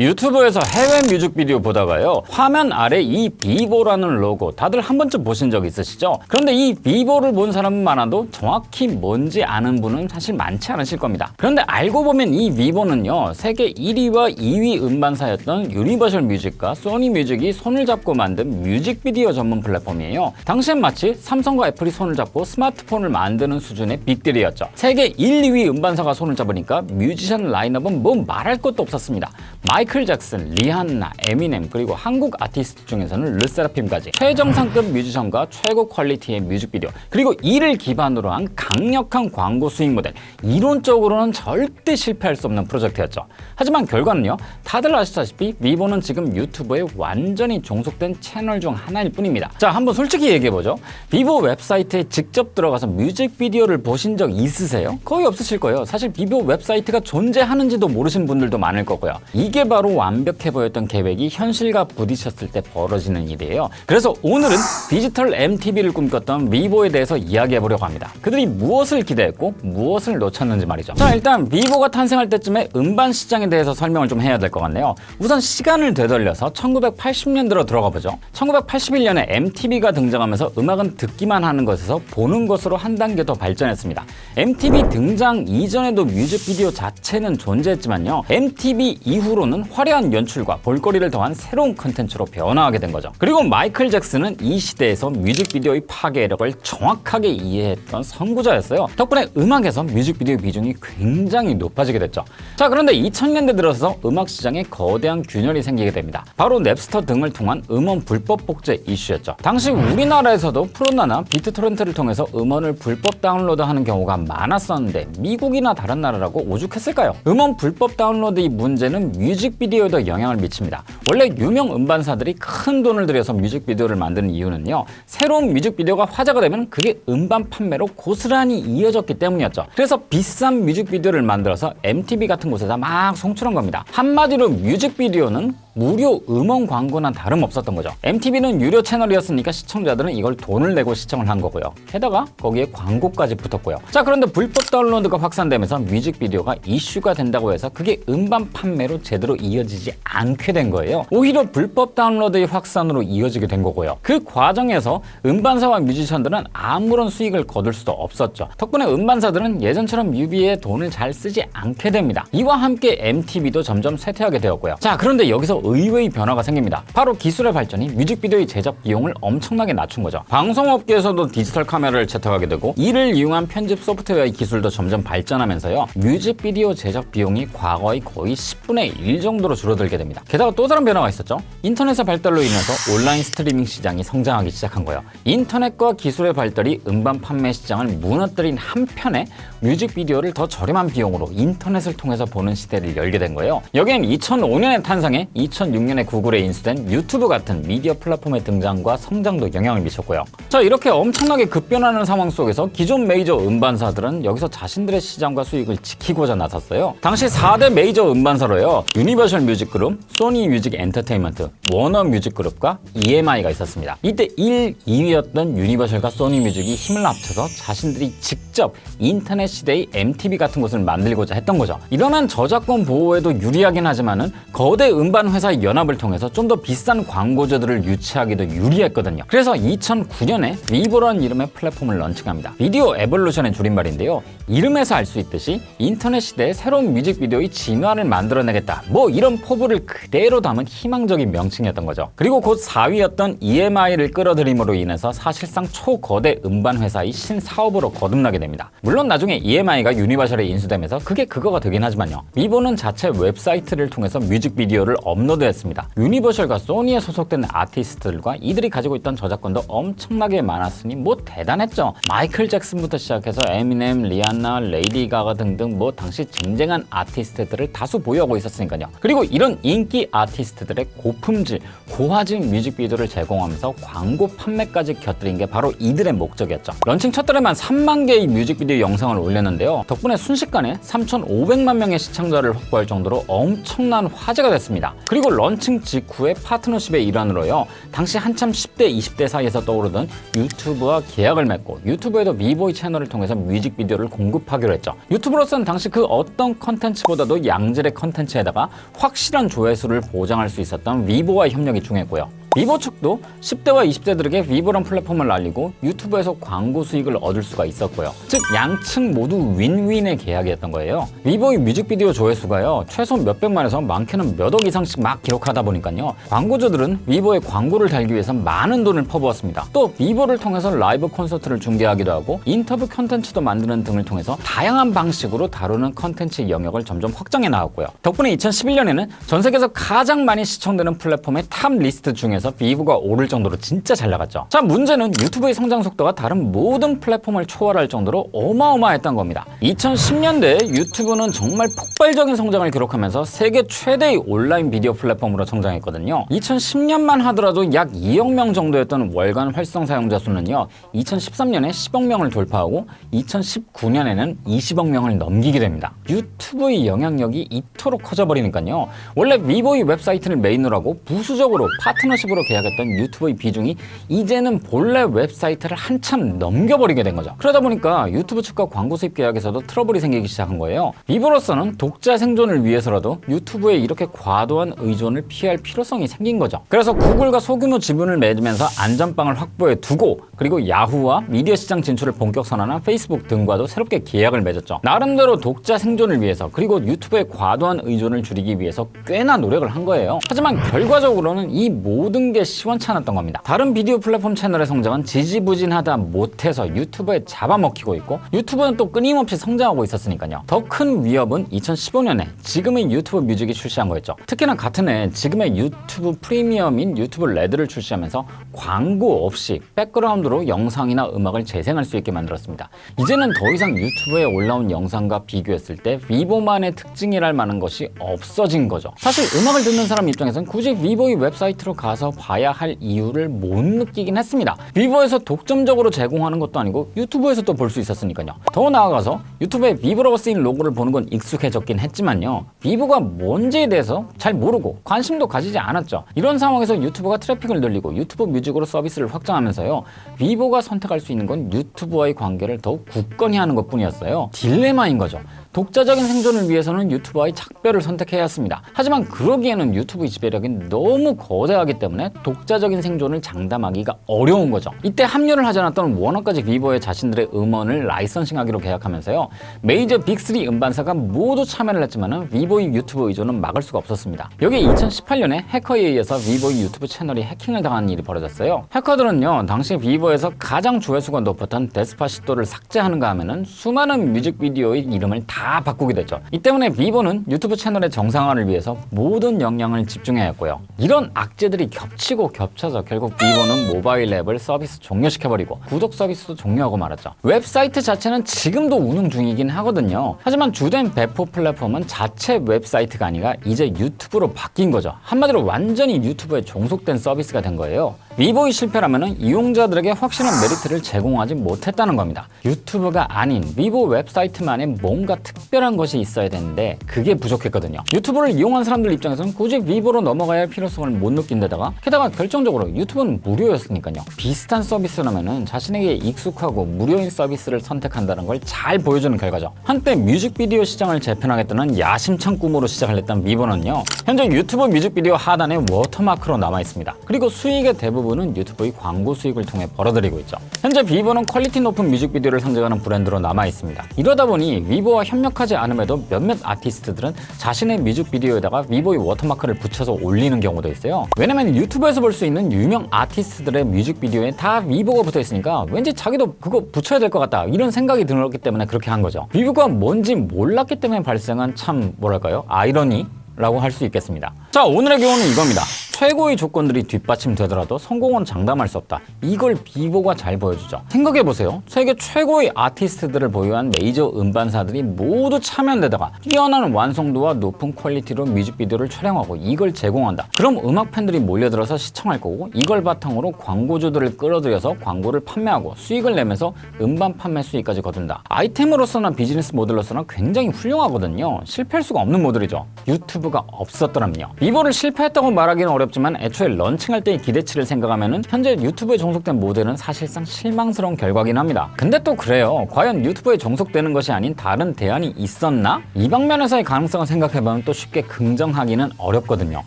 유튜브에서 해외 뮤직비디오 보다가요 화면 아래 이 비보라는 로고 다들 한 번쯤 보신 적 있으시죠? 그런데 이 비보를 본 사람은 많아도 정확히 뭔지 아는 분은 사실 많지 않으실 겁니다. 그런데 알고 보면 이 비보는요 세계 1위와 2위 음반사였던 유니버셜 뮤직과 소니 뮤직이 손을 잡고 만든 뮤직비디오 전문 플랫폼이에요. 당시엔 마치 삼성과 애플이 손을 잡고 스마트폰을 만드는 수준의 빅딜이었죠. 세계 1, 2위 음반사가 손을 잡으니까 뮤지션 라인업은 뭐 말할 것도 없었습니다. 마이 클 잭슨, 리한나, 에미넴 그리고 한국 아티스트 중에서는 르세라핌까지 최정상급 뮤지션과 최고 퀄리티의 뮤직비디오 그리고 이를 기반으로 한 강력한 광고 수익 모델 이론적으로는 절대 실패할 수 없는 프로젝트였죠. 하지만 결과는요 다들 아시다시피 위보는 지금 유튜브에 완전히 종속된 채널 중 하나일 뿐입니다. 자 한번 솔직히 얘기해보죠. 비보 웹사이트에 직접 들어가서 뮤직비디오를 보신 적 있으세요? 거의 없으실 거예요. 사실 비보 웹사이트가 존재하는지도 모르신 분들도 많을 거고요. 이게 바로 완벽해 보였던 계획이 현실과 부딪혔을 때 벌어지는 일이에요. 그래서 오늘은 디지털 MTV를 꿈꿨던 비보에 대해서 이야기해 보려고 합니다. 그들이 무엇을 기대했고 무엇을 놓쳤는지 말이죠. 자 일단 비보가 탄생할 때쯤에 음반 시장에 대해서 설명을 좀 해야 될 것 같네요. 우선 시간을 되돌려서 1980년대로 들어가 보죠. 1981년에 MTV가 등장하면서 음악은 듣기만 하는 것에서 보는 것으로 한 단계 더 발전했습니다. MTV 등장 이전에도 뮤직비디오 자체는 존재했지만요. MTV 이후로는 화려한 연출과 볼거리를 더한 새로운 컨텐츠로 변화하게 된 거죠. 그리고 마이클 잭슨은 이 시대에서 뮤직비디오의 파괴력을 정확하게 이해했던 선구자였어요. 덕분에 음악에서 뮤직비디오 비중이 굉장히 높아지게 됐죠. 자, 그런데 2000년대 들어서 음악 시장에 거대한 균열이 생기게 됩니다. 바로 넵스터 등을 통한 음원 불법 복제 이슈였죠. 당시 우리나라에서도 프로나나 비트 토렌트를 통해서 음원을 불법 다운로드하는 경우가 많았었는데 미국이나 다른 나라라고 오죽했을까요? 음원 불법 다운로드 이 문제는 뮤직 비디오에도 영향을 미칩니다. 원래 유명 음반사들이 큰 돈을 들여서 뮤직비디오를 만드는 이유는요. 새로운 뮤직비디오가 화제가 되면 그게 음반 판매로 고스란히 이어졌기 때문이었죠. 그래서 비싼 뮤직비디오를 만들어서 MTV 같은 곳에다 막 송출한 겁니다. 한마디로 뮤직비디오는 무료 음원 광고나 다름없었던 거죠. MTV는 유료 채널이었으니까 시청자들은 이걸 돈을 내고 시청을 한 거고요. 게다가 거기에 광고까지 붙었고요. 자, 그런데 불법 다운로드가 확산되면서 뮤직비디오가 이슈가 된다고 해서 그게 음반 판매로 제대로 이어지지 않게 된 거예요. 오히려 불법 다운로드의 확산으로 이어지게 된 거고요. 그 과정에서 음반사와 뮤지션들은 아무런 수익을 거둘 수도 없었죠. 덕분에 음반사들은 예전처럼 뮤비에 돈을 잘 쓰지 않게 됩니다. 이와 함께 MTV도 점점 쇠퇴하게 되었고요. 자, 그런데 여기서 의외의 변화가 생깁니다. 바로 기술의 발전이 뮤직비디오의 제작 비용을 엄청나게 낮춘 거죠. 방송업계에서도 디지털 카메라를 채택하게 되고 이를 이용한 편집 소프트웨어의 기술도 점점 발전하면서요. 뮤직비디오 제작 비용이 과거의 거의 10분의 1 정도로 줄어들게 됩니다. 게다가 또 다른 변화가 있었죠. 인터넷의 발달로 인해서 온라인 스트리밍 시장이 성장하기 시작한 거예요. 인터넷과 기술의 발달이 음반 판매 시장을 무너뜨린 한편에 뮤직비디오를 더 저렴한 비용으로 인터넷을 통해서 보는 시대를 열게 된 거예요. 여기엔 2005년에 탄생해 2006년에 구글에 인수된 유튜브 같은 미디어 플랫폼의 등장과 성장도 영향을 미쳤고요. 자, 이렇게 엄청나게 급변하는 상황 속에서 기존 메이저 음반사들은 여기서 자신들의 시장과 수익을 지키고자 나섰어요. 당시 4대 메이저 음반사로요. 유니버셜 뮤직 그룹, 소니 뮤직 엔터테인먼트, 워너 뮤직 그룹과 EMI가 있었습니다. 이때 1, 2위였던 유니버셜과 소니 뮤직이 힘을 합쳐서 자신들이 직접 인터넷 시대의 MTV 같은 곳을 만들고자 했던 거죠. 이러면 저작권 보호에도 유리하긴 하지만은 거대 음반 회사 의 연합을 통해서 좀 더 비싼 광고주들을 유치하기 도 유리했거든요. 그래서 2009년에 위보라는 이름의 플랫폼을 런칭합니다. 비디오 에볼루션의 줄임말인데요. 이름에서 알 수 있듯이 인터넷 시대에 새로운 뮤직비디오의 진화를 만들어내겠다. 뭐 이런 포부를 그대로 담은 희망적인 명칭이었던 거죠. 그리고 곧 4위였던 EMI를 끌어들임으로 인해서 사실상 초거대 음반 회사의 신사업으로 거듭나게 됩니다. 물론 나중에 EMI가 유니버셜에 인수되면서 그게 그거가 되긴 하지만요. 위보는 자체 웹사이트를 통해서 뮤직비디오를 업로드 했습니다. 유니버셜과 소니에 소속된 아티스트들과 이들이 가지고 있던 저작권도 엄청나게 많았으니 뭐 대단했죠. 마이클 잭슨부터 시작해서 에미넴, 리안나, 레이디 가가 등등 뭐 당시 쟁쟁한 아티스트들을 다수 보유하고 있었으니까요. 그리고 이런 인기 아티스트들의 고품질, 고화질 뮤직비디오를 제공하면서 광고 판매까지 곁들인 게 바로 이들의 목적이었죠. 런칭 첫 달에만 3만 개의 뮤직비디오 영상을 올렸는데요. 덕분에 순식간에 3,500만 명의 시청자를 확보할 정도로 엄청난 화제가 됐습니다. 그리고 그리고 런칭 직후에 파트너십의 일환으로요. 당시 한참 10대, 20대 사이에서 떠오르던 유튜브와 계약을 맺고 유튜브에도 미보이 채널을 통해서 뮤직비디오를 공급하기로 했죠. 유튜브로서는 당시 그 어떤 컨텐츠보다도 양질의 컨텐츠에다가 확실한 조회수를 보장할 수 있었던 위보와의 협력이 중요했고요. 위보 측도 10대와 20대들에게 위보란 플랫폼을 알리고 유튜브에서 광고 수익을 얻을 수가 있었고요. 즉 양측 모두 윈윈의 계약이었던 거예요. 위보의 뮤직비디오 조회수가요 최소 몇백만에서 많게는 몇억 이상씩 막 기록하다 보니까요 광고주들은 위보에 광고를 달기 위해서 많은 돈을 퍼부었습니다. 또 위보를 통해서 라이브 콘서트를 중계하기도 하고 인터뷰 콘텐츠도 만드는 등을 통해서 다양한 방식으로 다루는 콘텐츠 영역을 점점 확장해 나왔고요. 덕분에 2011년에는 전 세계에서 가장 많이 시청되는 플랫폼의 탑 리스트 중에서 비브가 오를 정도로 진짜 잘 나갔죠. 자, 문제는 유튜브의 성장 속도가 다른 모든 플랫폼을 초월할 정도로 어마어마했던 겁니다. 2010년대에 유튜브는 정말 폭발적인 성장을 기록하면서 세계 최대의 온라인 비디오 플랫폼으로 성장했거든요. 2010년만 하더라도 약 2억 명 정도였던 월간 활성 사용자 수는요. 2013년에 10억 명을 돌파하고 2019년에는 20억 명을 넘기게 됩니다. 유튜브의 영향력이 이토록 커져버리니까요. 원래 위보의 웹사이트를 메인으로 하고 부수적으로 파트너십 으로 계약했던 유튜브의 비중이 이제는 본래 웹사이트를 한참 넘겨버리게 된 거죠. 그러다 보니까 유튜브 측과 광고 수입 계약에서도 트러블이 생기기 시작한 거예요. 위보로서는 독자 생존을 위해서라도 유튜브에 이렇게 과도한 의존을 피할 필요성이 생긴 거죠. 그래서 구글과 소규모 지분을 맺으면서 안전빵을 확보해 두고 그리고 야후와 미디어 시장 진출을 본격 선언한 페이스북 등과도 새롭게 계약을 맺었죠. 나름대로 독자 생존을 위해서 그리고 유튜브의 과도한 의존을 줄이기 위해서 꽤나 노력을 한 거예요. 하지만 결과적으로는 이 모든 게 시원치 않았던 겁니다. 다른 비디오 플랫폼 채널의 성장은 지지부진하다 못해서 유튜브에 잡아먹히고 있고 유튜브는 또 끊임없이 성장하고 있었으니까요. 더 큰 위협은 2015년에 지금의 유튜브 뮤직이 출시한 거였죠. 특히나 같은 해 지금의 유튜브 프리미엄인 유튜브 레드를 출시하면서 광고 없이 백그라운드로 영상이나 음악을 재생할 수 있게 만들었습니다. 이제는 더 이상 유튜브에 올라온 영상과 비교했을 때 위보만의 특징이랄 만한 것이 없어진 거죠. 사실 음악을 듣는 사람 입장에선 굳이 위보의 웹사이트로 가서 봐야 할 이유를 못 느끼긴 했습니다. 위보에서 독점적으로 제공하는 것도 아니고 유튜브에서 또볼수 있었으니까요. 더 나아가서 유튜브에 위보라고 쓰인 로고를 보는 건 익숙해졌긴 했지만요. 위보가 뭔지에 대해서 잘 모르고 관심도 가지지 않았죠. 이런 상황에서 유튜브가 트래픽을 늘리고 유튜브 뮤직으로 서비스를 확장하면서요. 위보가 선택할 수 있는 건 유튜브와의 관계를 더욱 굳건히 하는 것 뿐이었어요. 딜레마인 거죠. 독자적인 생존을 위해서는 유튜버의 작별을 선택해야 했습니다. 하지만 그러기에는 유튜브의 지배력이 너무 거대하기 때문에 독자적인 생존을 장담하기가 어려운 거죠. 이때 합류를 하지 않았던 워너까지 비버의 자신들의 음원을 라이선싱하기로 계약하면서요. 메이저 빅3 음반사가 모두 참여를 했지만 위보의 유튜브 의존은 막을 수가 없었습니다. 여기 2018년에 해커에 의해서 위보의 유튜브 채널이 해킹을 당한 일이 벌어졌어요. 해커들은요, 당시 위보에서 가장 조회수가 높았던 데스파시토를 삭제하는가 하면은 수많은 뮤직비디오의 이름을 다 바꾸게 됐죠. 이 때문에 비보는 유튜브 채널의 정상화를 위해서 모든 역량을 집중해야 했고요. 이런 악재들이 겹치고 겹쳐서 결국 비보는 모바일 앱을 서비스 종료시켜버리고 구독 서비스도 종료하고 말았죠. 웹사이트 자체는 지금도 운영 중이긴 하거든요. 하지만 주된 배포 플랫폼은 자체 웹사이트가 아니라 이제 유튜브로 바뀐 거죠. 한마디로 완전히 유튜브에 종속된 서비스가 된 거예요. 위보의 실패라면 이용자들에게 확실한 메리트를 제공하지 못했다는 겁니다. 유튜브가 아닌 위보 웹사이트만의 뭔가 특별한 것이 있어야 되는데 그게 부족했거든요. 유튜브를 이용한 사람들 입장에서는 굳이 위보로 넘어가야 할 필요성을 못 느낀 데다가 게다가 결정적으로 유튜브는 무료였으니까요. 비슷한 서비스라면 자신에게 익숙하고 무료인 서비스를 선택한다는 걸 잘 보여주는 결과죠. 한때 뮤직비디오 시장을 재편하겠다는 야심찬 꿈으로 시작을 했던 위보는요. 현재 유튜브 뮤직비디오 하단에 워터마크로 남아 있습니다. 그리고 수익의 대부분 은 유튜브의 광고 수익을 통해 벌어들이고 있죠. 현재 비보는 퀄리티 높은 뮤직비디오를 선정하는 브랜드로 남아 있습니다. 이러다 보니 위보와 협력하지 않음에도 몇몇 아티스트들은 자신의 뮤직비디오에다가 위보의 워터마크를 붙여서 올리는 경우도 있어요. 왜냐면 유튜브에서 볼 수 있는 유명 아티스트들의 뮤직비디오에 다 위보가 붙어 있으니까 왠지 자기도 그거 붙여야 될 것 같다 이런 생각이 들었기 때문에 그렇게 한 거죠. 위보가 뭔지 몰랐기 때문에 발생한 참 뭐랄까요 아이러니 라고 할 수 있겠습니다. 자, 오늘의 교훈은 이겁니다. 최고의 조건들이 뒷받침되더라도 성공은 장담할 수 없다. 이걸 비보가 잘 보여주죠. 생각해보세요. 세계 최고의 아티스트들을 보유한 메이저 음반사들이 모두 참여한 데다가 뛰어난 완성도와 높은 퀄리티로 뮤직비디오를 촬영하고 이걸 제공한다. 그럼 음악 팬들이 몰려들어서 시청할 거고 이걸 바탕으로 광고주들을 끌어들여서 광고를 판매하고 수익을 내면서 음반 판매 수익까지 거둔다. 아이템으로서나 비즈니스 모델로서나 굉장히 훌륭하거든요. 실패할 수가 없는 모델이죠. 유튜브가 없었더라면요. 비보를 실패했다고 말하기는 어렵 지만 애초에 런칭할 때의 기대치를 생각하면 현재 유튜브에 종속된 모델은 사실상 실망스러운 결과긴 합니다. 근데 또 그래요. 과연 유튜브에 종속되는 것이 아닌 다른 대안이 있었나? 이 방면에서의 가능성을 생각해보면 또 쉽게 긍정하기는 어렵거든요.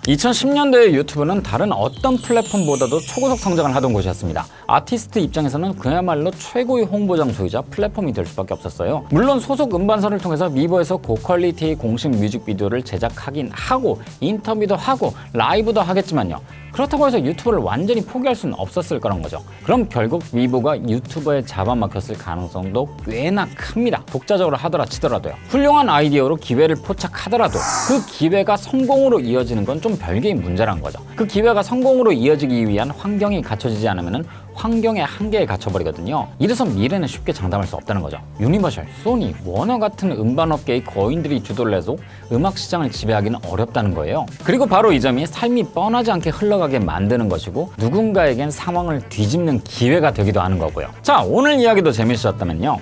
2010년대의 유튜브는 다른 어떤 플랫폼보다도 초고속 성장을 하던 곳이었습니다. 아티스트 입장에서는 그야말로 최고의 홍보 장소이자 플랫폼이 될 수밖에 없었어요. 물론 소속 음반사를 통해서 미버에서 고퀄리티의 공식 뮤직비디오를 제작하긴 하고 인터뷰도 하고 라이브도 하겠지만 요. 그렇다고 해서 유튜브를 완전히 포기할 수는 없었을 거란 거죠. 그럼 결국 위보가 유튜버에 잡아먹혔을 가능성도 꽤나 큽니다. 독자적으로 하더라 치더라도요. 훌륭한 아이디어로 기회를 포착하더라도 그 기회가 성공으로 이어지는 건 좀 별개의 문제란 거죠. 그 기회가 성공으로 이어지기 위한 환경이 갖춰지지 않으면 환경의 한계에 갇혀버리거든요. 이래서 미래는 쉽게 장담할 수 없다는 거죠. 유니버셜, 소니, 워너 같은 음반업계의 거인들이 주도를 해서 음악 시장을 지배하기는 어렵다는 거예요. 그리고 바로 이 점이 삶이 뻔하지 않게 흘러가게 만드는 것이고 누군가에겐 상황을 뒤집는 기회가 되기도 하는 거고요. 자, 오늘 이야기도 재밌으셨다면요.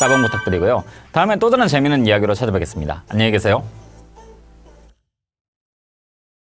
따봉 부탁드리고요. 다음에 또 다른 재밌는 이야기로 찾아뵙겠습니다. 안녕히 계세요.